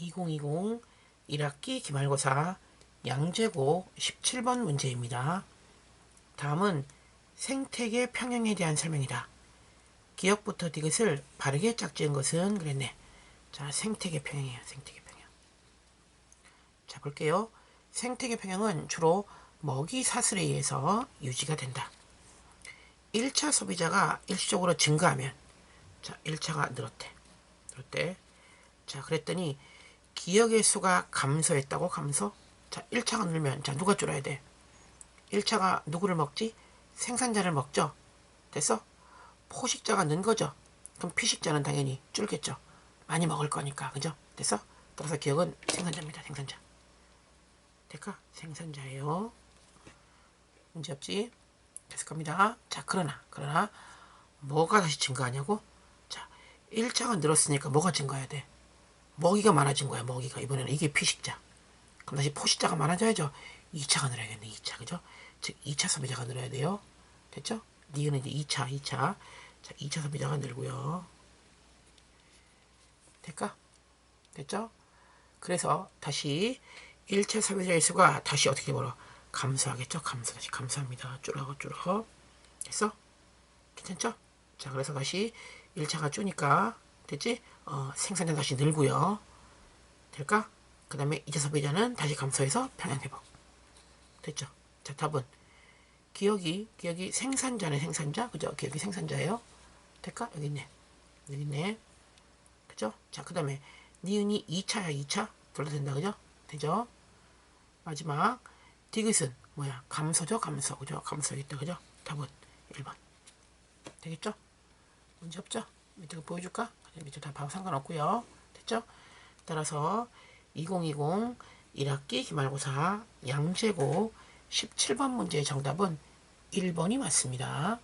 2020 1학기 기말고사 양재고 17번 문제입니다. 다음은 생태계 평형에 대한 설명이다. 기억부터 디귿을 바르게 짝지은 것은 그랬네. 자, 생태계 평형이에요. 생태계 평형. 자, 볼게요. 생태계 평형은 주로 먹이 사슬에 의해서 유지가 된다. 1차 소비자가 일시적으로 증가하면 자, 1차가 늘었대. 늘었대. 자, 그랬더니 기억의 수가 감소했다고 감소? 자, 1차가 늘면 자, 누가 줄어야 돼? 1차가 누구를 먹지? 생산자를 먹죠. 됐어? 포식자가 는 거죠. 그럼 피식자는 당연히 줄겠죠. 많이 먹을 거니까. 그죠? 됐어? 따라서 기억은 생산자입니다. 생산자. 될까? 생산자예요. 문제 없지? 됐을 겁니다. 자, 그러나, 그러나, 뭐가 다시 증가하냐고? 자, 1차가 늘었으니까 뭐가 증가해야 돼? 먹이가 많아진 거야, 먹이가. 이번에는 이게 피식자. 그럼 다시 포식자가 많아져야죠. 2차가 늘어야겠네, 2차. 그죠? 즉, 2차 소비자가 늘어야 돼요. 됐죠? 니은은 이제 2차, 2차. 자, 2차 소비자가 늘고요. 될까? 됐죠? 그래서 다시 1차 소비자의 수가 다시 어떻게 벌어? 감소하겠죠? 감소, 다시 감소합니다. 줄어가고 줄어. 됐어? 괜찮죠? 자, 그래서 다시 1차가 주니까, 됐지? 어, 생산량 다시 늘고요. 될까? 그 다음에 2차 소비자는 다시 감소해서 평양회복. 됐죠? 자, 답은 기억이, 기억이 생산자네, 생산자. 그죠? 기억이 생산자예요. 될까? 여기 있네. 여기 있네. 그죠? 자, 그 다음에 니은이 2차야, 2차. 불러도 된다, 그죠? 되죠? 마지막 디귿은 뭐야? 감소죠, 감소. 그죠? 감소겠다, 그죠? 답은 1번. 되겠죠? 문제 없죠? 밑에 거 보여줄까? 밑에 다 봐도 상관없고요. 됐죠? 따라서 2020 1학기 기말고사 양재고 17번 문제의 정답은 1번이 맞습니다.